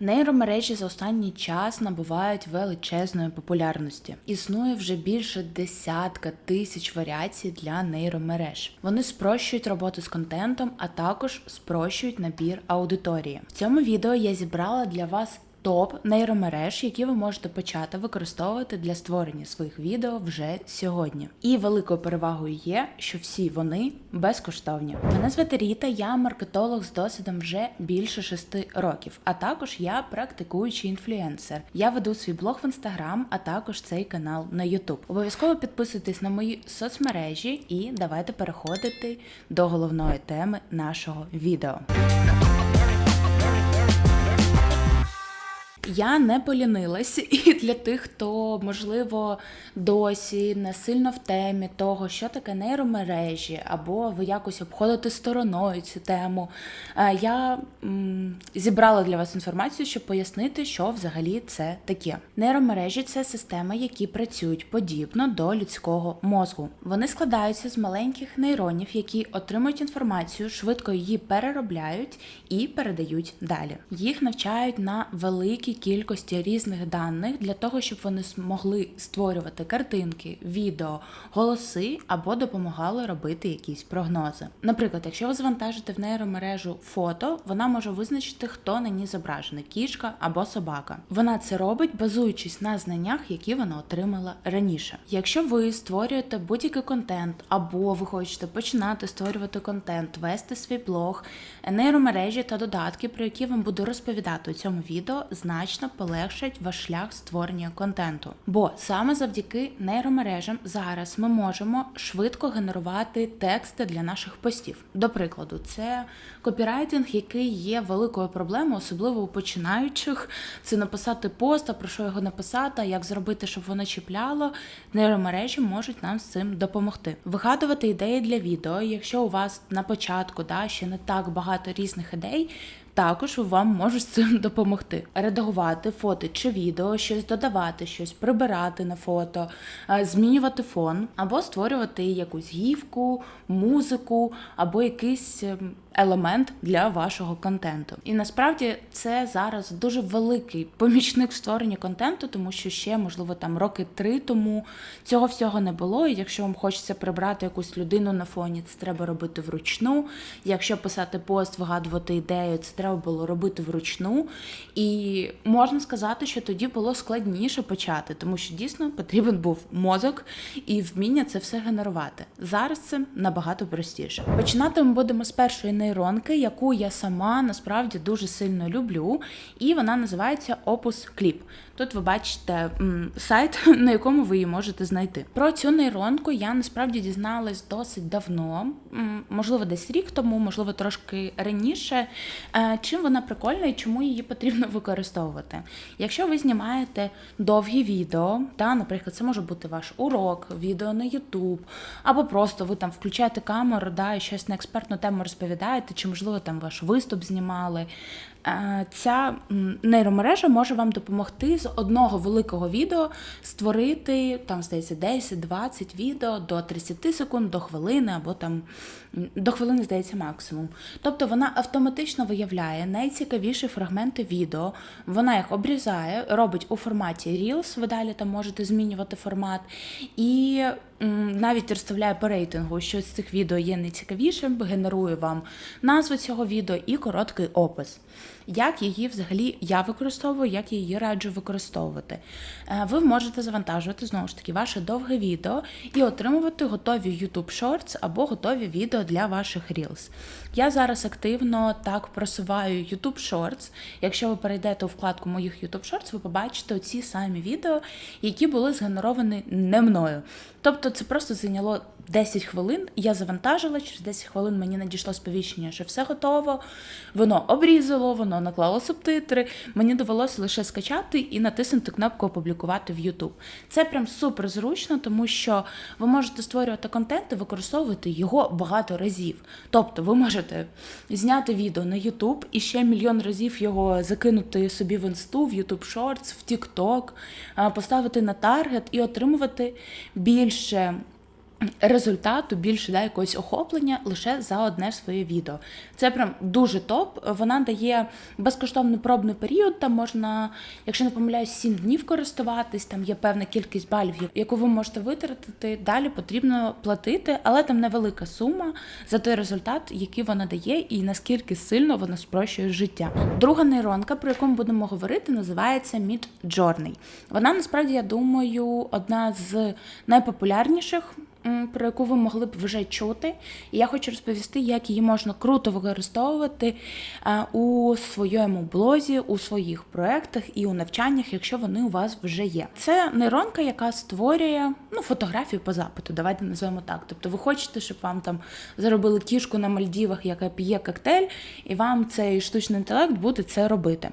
Нейромережі за останній час набувають величезної популярності. Існує вже більше десятка тисяч варіацій для нейромереж. Вони спрощують роботу з контентом, а також спрощують набір аудиторії. В цьому відео я зібрала для вас топ нейромереж, які ви можете почати використовувати для створення своїх відео вже сьогодні. І великою перевагою є, що всі вони безкоштовні. Мене звати Ріта, я маркетолог з досвідом вже більше шести років, а також я практикуючий інфлюенсер. Я веду свій блог в інстаграм, а також цей канал на Ютуб. Обов'язково підписуйтесь на мої соцмережі і давайте переходити до головної теми нашого відео. Я не полінилась, і для тих, хто можливо досі не сильно в темі того, що таке нейромережі, або ви якось обходите стороною цю тему. е, Я зібрала для вас інформацію, щоб пояснити, що взагалі це таке. Нейромережі це системи, які працюють подібно до людського мозку. Вони складаються з маленьких нейронів, які отримують інформацію, швидко її переробляють і передають далі. Їх навчають на великій кількості різних даних для того, щоб вони змогли створювати картинки, відео, голоси або допомагали робити якісь прогнози. Наприклад, якщо ви завантажите в нейромережу фото, вона може визначити, хто на ній зображений кішка або собака. Вона це робить, базуючись на знаннях, які вона отримала раніше. Якщо ви створюєте будь-який контент, або ви хочете починати створювати контент, вести свій блог, нейромережі та додатки, про які вам буду розповідати у цьому відео, значно полегшать ваш шлях створення контенту. Бо саме завдяки нейромережам зараз ми можемо швидко генерувати тексти для наших постів. До прикладу, це копірайтинг, який є великою проблемою, особливо у починаючих. Це написати пост, а про що його написати, як зробити, щоб воно чіпляло. Нейромережі можуть нам з цим допомогти. Вигадувати ідеї для відео. Якщо у вас на початку да, ще не так багато різних ідей. Також вам можуть з цим допомогти. Редагувати фото чи відео, щось додавати, щось прибирати на фото, е, змінювати фон, або створювати якусь гівку, музику, або якийсь ем, елемент для вашого контенту. І насправді це зараз дуже великий помічник в створенні контенту, тому що ще, можливо, там роки три тому цього всього не було. І якщо вам хочеться прибрати якусь людину на фоні, це треба робити вручну. Якщо писати пост, вигадувати ідею, це треба було робити вручну. І можна сказати, що тоді було складніше почати, тому що дійсно потрібен був мозок і вміння це все генерувати. Зараз це набагато простіше. Починати ми будемо з першої нейронки, яку я сама насправді дуже сильно люблю, і вона називається Opus Clip. Тут ви бачите сайт, на якому ви її можете знайти. Про цю нейронку я насправді дізналась досить давно, можливо, десь рік тому, можливо, трошки раніше. Е, Чим вона прикольна і чому її потрібно використовувати? Якщо ви знімаєте довгі відео, та, наприклад, це може бути ваш урок, відео на YouTube, або просто ви там включаєте камеру, да, і щось на експертну тему розповідаєте, чи можливо там ваш виступ знімали. Е, Ця нейромережа може вам допомогти з одного великого відео створити там, здається, 10-20 відео до 30 секунд, до хвилини або там до хвилини, здається, максимум. Тобто вона автоматично виявляє найцікавіші фрагменти відео, вона їх обрізає, робить у форматі Reels, ви далі там можете змінювати формат, і навіть розставляє по рейтингу, що з цих відео є найцікавішим, генерує вам назву цього відео і короткий опис. Як її взагалі я використовую, як я її раджу використовувати. Е, Ви можете завантажувати знову ж таки ваше довге відео і отримувати готові YouTube Shorts або готові відео для ваших Reels. Я зараз активно так просуваю YouTube Shorts. Якщо ви перейдете у вкладку моїх YouTube Shorts, ви побачите оці самі відео, які були згенеровані не мною. Тобто це просто зайняло 10 хвилин, я завантажила, через 10 хвилин мені надійшло сповіщення, що все готово. Воно обрізало, воно наклало субтитри. Мені довелося лише скачати і натиснути кнопку опублікувати в YouTube. Це прям супер зручно, тому що ви можете створювати контент і використовувати його багато разів. Тобто ви можете зняти відео на YouTube і ще мільйон разів його закинути собі в інсту, в YouTube Shorts, в TikTok, поставити на таргет і отримувати більше результату, більше да, якогось охоплення лише за одне своє відео. Це прям дуже топ. Вона дає безкоштовний пробний період. Там можна, якщо не помиляюсь, 7 днів користуватись. Там є певна кількість балів, яку ви можете витратити. Далі потрібно платити, але там невелика сума за той результат, який вона дає, і наскільки сильно вона спрощує життя. Друга нейронка, про яку ми будемо говорити, називається Midjourney. Вона насправді, я думаю, одна з найпопулярніших про яку ви могли б вже чути. І я хочу розповісти, як її можна круто використовувати е, у своєму блозі, у своїх проєктах і у навчаннях, якщо вони у вас вже є. Це нейронка, яка створює ну, фотографію по запиту. Давайте назвемо так. Тобто, ви хочете, щоб вам там заробили кішку на Мальдівах, яка п'є коктейль, і вам цей штучний інтелект буде це робити.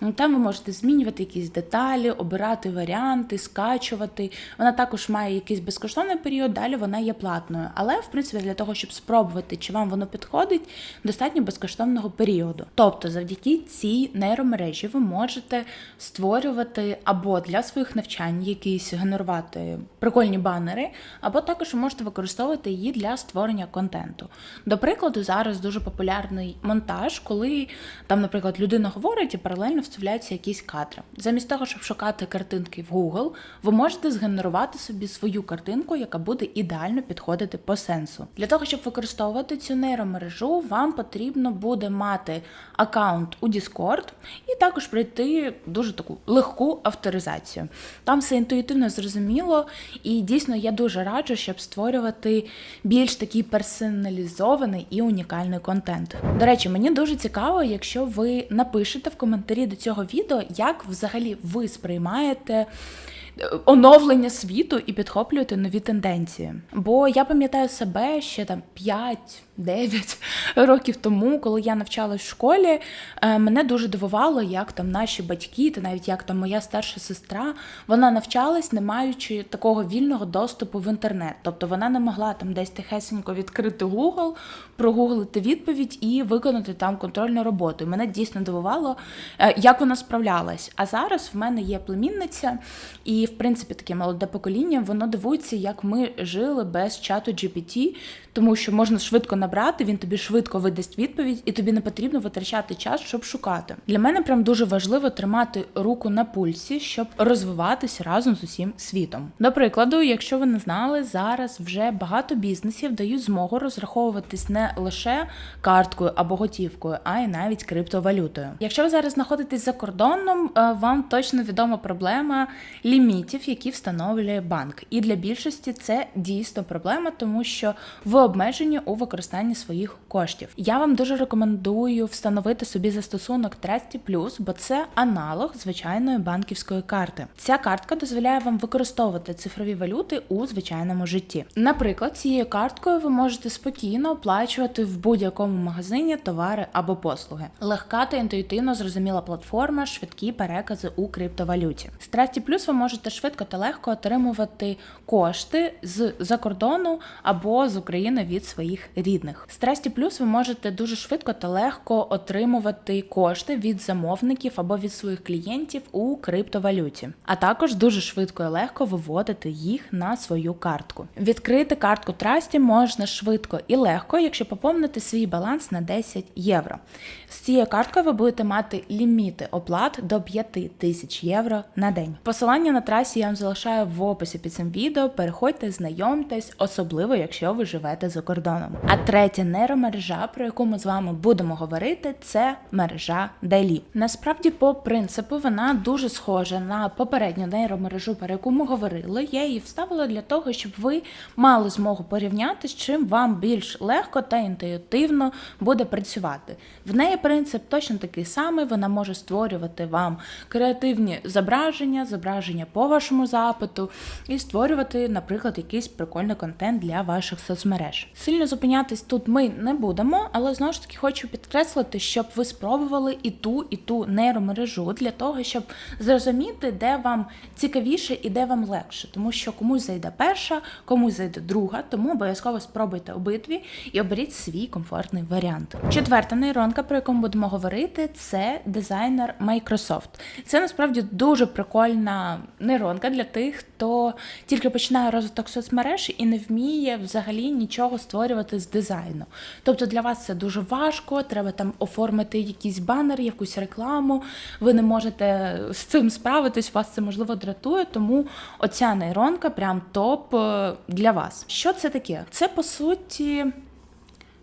Ну, Там ви можете змінювати якісь деталі, обирати варіанти, скачувати. Вона також має якийсь безкоштовний період, далі вона є платною. Але, в принципі, для того, щоб спробувати, чи вам воно підходить, достатньо безкоштовного періоду. Тобто, завдяки цій нейромережі ви можете створювати або для своїх навчань якісь генерувати прикольні банери, або також ви можете використовувати її для створення контенту. До прикладу, зараз дуже популярний монтаж, коли там, наприклад, людина говорить паралельно вставляються якісь кадри. Замість того, щоб шукати картинки в Google, ви можете згенерувати собі свою картинку, яка буде ідеально підходити по сенсу. Для того, щоб використовувати цю нейромережу, вам потрібно буде мати аккаунт у Discord і також пройти дуже таку легку авторизацію. Там все інтуїтивно зрозуміло, і дійсно я дуже раджу, щоб створювати більш такий персоналізований і унікальний контент. До речі, мені дуже цікаво, якщо ви напишете в коментарі до цього відео, як взагалі ви сприймаєте. Оновлення світу і підхоплюєте нові тенденції. Бо я пам'ятаю себе ще там 5-9 років тому, коли я навчалась в школі, е, мене дуже дивувало, як там наші батьки, та навіть як там моя старша сестра, вона навчалась, не маючи такого вільного доступу в інтернет. Тобто вона не могла там десь тихесенько відкрити Google, прогуглити відповідь і виконати там контрольну роботу. І мене дійсно дивувало, е, як вона справлялась. А зараз в мене є племінниця, і в принципі таке молоде покоління, воно дивується, як ми жили без чату GPT, тому що можна швидко набрати, він тобі швидко видасть відповідь, і тобі не потрібно витрачати час, щоб шукати. Для мене прям дуже важливо тримати руку на пульсі, щоб розвиватися разом з усім світом. До прикладу, якщо ви не знали, зараз вже багато бізнесів дають змогу розраховуватись не лише карткою або готівкою, а й навіть криптовалютою. Якщо ви зараз знаходитесь за кордоном, е, вам точно відома проблема лімітів, які встановлює банк. І для більшості це дійсно проблема, тому що ви обмежені у використанні своїх коштів. Я вам дуже рекомендую встановити собі застосунок Trusty Plus, бо це аналог звичайної банківської карти. Ця картка дозволяє вам використовувати цифрові валюти у звичайному житті. Наприклад, цією карткою ви можете спокійно оплачувати в будь-якому магазині товари або послуги. Легка та інтуїтивно зрозуміла платформа, швидкі перекази у криптовалюті. З Trusty Plus ви можете швидко та легко отримувати кошти з за кордону або з України від своїх рідних. З Trusty Plus ви можете дуже швидко та легко отримувати кошти від замовників або від своїх клієнтів у криптовалюті, а також дуже швидко і легко виводити їх на свою картку. Відкрити картку Trusty можна швидко і легко, якщо поповнити свій баланс на 10 євро. З цією карткою ви будете мати ліміти оплат до 5 тисяч євро на день. Посилання на трасі я вам залишаю в описі під цим відео. Переходьте, знайомтесь, особливо якщо ви живете за кордоном. А третя нейромережа, про яку ми з вами будемо говорити, це мережа Далі. Насправді, по принципу, вона дуже схожа на попередню нейромережу, про яку ми говорили. Я її вставила для того, щоб ви мали змогу порівняти, з чим вам більш легко та інтуїтивно буде працювати. В неї принцип точно такий самий. Вона може створювати вам креативні зображення, зображення по вашому запиту, і створювати, наприклад, якийсь прикольний контент для ваших соцмереж. Сильно зупинятись тут ми не будемо, але знову ж таки хочу підкреслити, щоб ви спробували і ту, і ту нейромережу для того, щоб зрозуміти, де вам цікавіше і де вам легше, тому що комусь зайде перша, комусь зайде друга, тому обов'язково спробуйте обидві і оберіть свій комфортний варіант. Четверта нейронка, про яку ми будемо говорити, це дизайнер Microsoft. Це насправді дуже прикольна нейронка для тих, хто тільки починає розвиток соцмереж і не вміє взагалі нічого створювати з дизайну. Тобто для вас це дуже важко, треба там оформити якийсь банер, якусь рекламу. Ви не можете з цим справитись, вас це можливо дратує, тому оця нейронка прям топ е, для вас. Що це таке? Це по суті.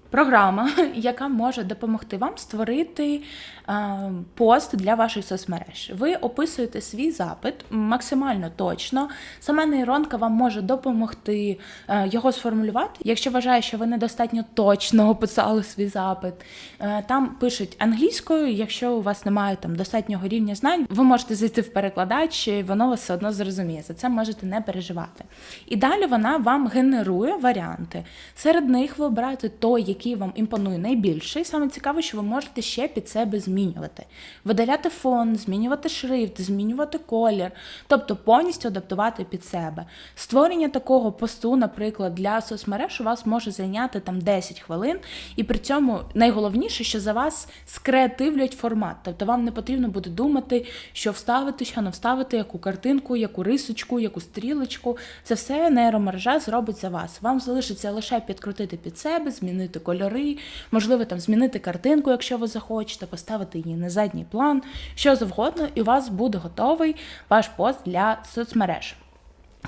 Програма, яка може допомогти вам створити е, пост для ваших соцмереж. Ви описуєте свій запит максимально точно. Сама нейронка вам може допомогти е, його сформулювати. Якщо вважає, що ви недостатньо точно описали свій запит, е, там пишуть англійською. Якщо у вас немає там достатнього рівня знань, ви можете зайти в перекладач, і воно вас все одно зрозуміє. За це можете не переживати. І далі вона вам генерує варіанти. Серед них ви обираєте той, який вам імпонує найбільше. І саме цікаве, що ви можете ще під себе змінювати. Видаляти фон, змінювати шрифт, змінювати колір, тобто повністю адаптувати під себе. Створення такого посту, наприклад, для соцмереж у вас може зайняти там 10 хвилин, і при цьому найголовніше, що за вас скреативлять формат. Тобто вам не потрібно буде думати, що вставити, що не вставити, яку картинку, яку рисочку, яку стрілочку. Це все нейромережа зробить за вас. Вам залишиться лише підкрутити під себе, змінити кольори, можливо, там змінити картинку, якщо ви захочете, поставити її на задній план, що завгодно, і у вас буде готовий ваш пост для соцмереж.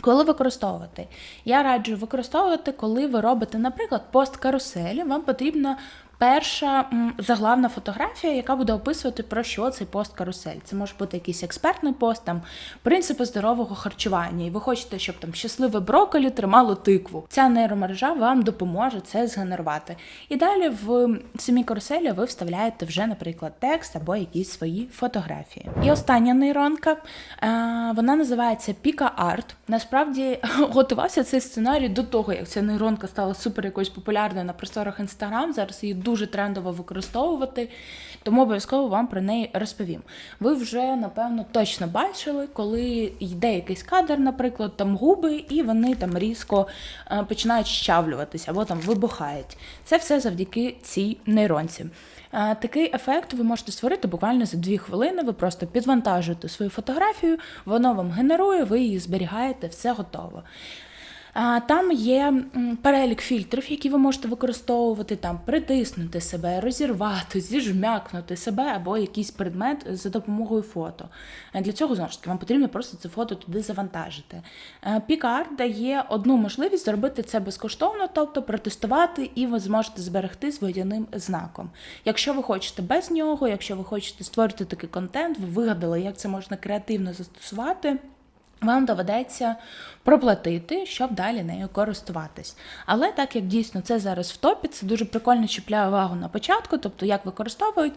Коли використовувати? Я раджу використовувати, коли ви робите, наприклад, пост каруселі, вам потрібна перша заглавна фотографія, яка буде описувати про що цей пост карусель. Це може бути якийсь експертний пост, там принципи здорового харчування, і ви хочете, щоб там щасливе брокколі тримало тикву. Ця нейромережа вам допоможе це згенерувати. І далі в самій каруселі ви вставляєте вже, наприклад, текст або якісь свої фотографії. І остання нейронка, е, вона називається Pika Art. Насправді готувався цей сценарій до того, як ця нейронка стала супер якоюсь популярною на просторах Інстаграм. Зараз її дуже трендово використовувати, тому обов'язково вам про неї розповім. Ви вже, напевно, точно бачили, коли йде якийсь кадр, наприклад, там губи, і вони там різко е, починають щавлюватися або там вибухають. Це все завдяки цій нейронці. Е, Такий ефект ви можете створити буквально за дві хвилини. Ви просто підвантажуєте свою фотографію, воно вам генерує, ви її зберігаєте, все готово. Там є перелік фільтрів, які ви можете використовувати, там притиснути себе, розірвати, зіжмякнути себе або якийсь предмет за допомогою фото. Для цього знову ж таки вам потрібно просто це фото туди завантажити. Е, Picard дає одну можливість зробити це безкоштовно, тобто протестувати, і ви зможете зберегти з водяним знаком. Якщо ви хочете без нього, якщо ви хочете створити такий контент, ви вигадали, як це можна креативно застосувати. Вам доведеться проплатити, щоб далі нею користуватись. Але так як дійсно це зараз в топі, це дуже прикольно чіпляє увагу на початку, тобто як використовують.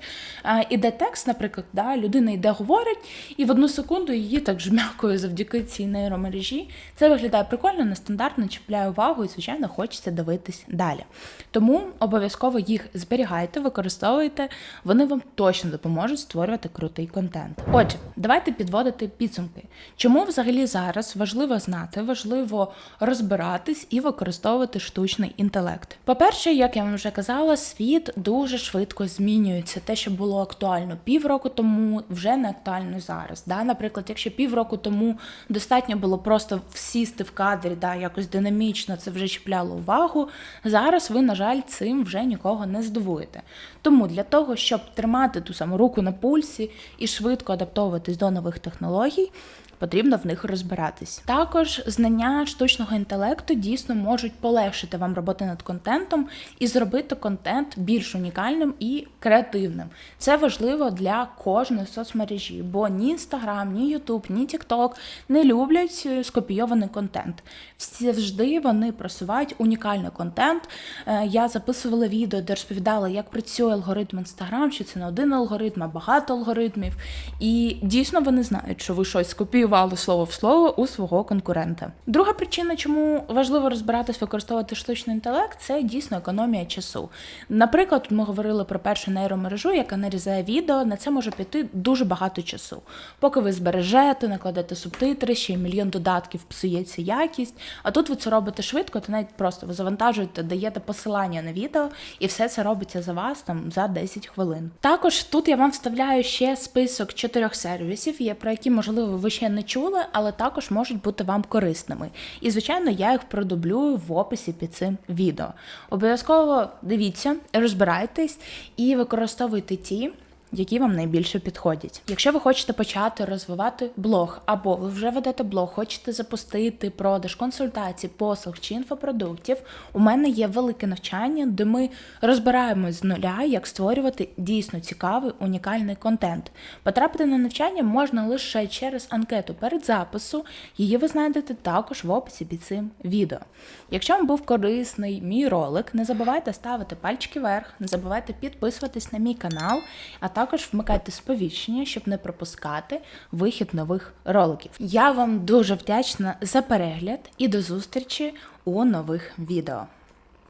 Іде текст, наприклад, да, людина йде, говорить, і в одну секунду її так жмякою завдяки цій нейромережі. Це виглядає прикольно, нестандартно, чіпляє увагу і, звичайно, хочеться дивитись далі. Тому обов'язково їх зберігайте, використовуйте, вони вам точно допоможуть створювати крутий контент. Отже, давайте підводити підсумки. Чому взагалі зараз важливо знати, важливо розбиратись і використовувати штучний інтелект? По-перше, як я вам вже казала, світ дуже швидко змінюється. Те, що було актуально півроку тому, вже не актуально зараз. Да? Наприклад, якщо півроку тому достатньо було просто всісти в кадрі, да, якось динамічно це вже чіпляло увагу. Зараз ви, на жаль, цим вже нікого не здивуєте. Тому для того, щоб тримати ту саму руку на пульсі і швидко адаптовуватись до нових технологій. Потрібно в них розбиратись. Також знання штучного інтелекту дійсно можуть полегшити вам роботи над контентом і зробити контент більш унікальним і креативним. Це важливо для кожної соцмережі, бо ні Instagram, ні YouTube, ні TikTok не люблять е, скопійований контент. Всі завжди вони просувають унікальний контент. Е, Я записувала відео, де розповідала, як працює алгоритм Instagram, що це не один алгоритм, а багато алгоритмів. І дійсно вони знають, що ви щось скопіювали слово в слово у свого конкурента. Друга причина, чому важливо розбиратись, використовувати штучний інтелект, це дійсно економія часу. Наприклад, ми говорили про першу нейромережу, яка нарізає відео. На це може піти дуже багато часу. Поки ви збережете, накладете субтитри, ще й мільйон додатків псується якість. А тут ви це робите швидко, то навіть просто ви завантажуєте, даєте посилання на відео, і все це робиться за вас там за 10 хвилин. Також тут я вам вставляю ще список чотирьох сервісів, про які можливо ви ще не чули, але також можуть бути вам корисними. І, звичайно, я їх продублюю в описі під цим відео. Обов'язково дивіться, розбирайтесь і використовуйте ті які вам найбільше підходять. Якщо ви хочете почати розвивати блог, або ви вже ведете блог, хочете запустити продаж, консультацій, послуг чи інфопродуктів, у мене є велике навчання, де ми розбираємось з нуля, як створювати дійсно цікавий унікальний контент. Потрапити на навчання можна лише через анкету перед запису. Її ви знайдете також в описі під цим відео. Якщо вам був корисний мій ролик, не забувайте ставити пальчики вверх, не забувайте підписуватись на мій канал, а також вмикайте сповіщення, щоб не пропускати вихід нових роликів. Я вам дуже вдячна за перегляд і до зустрічі у нових відео.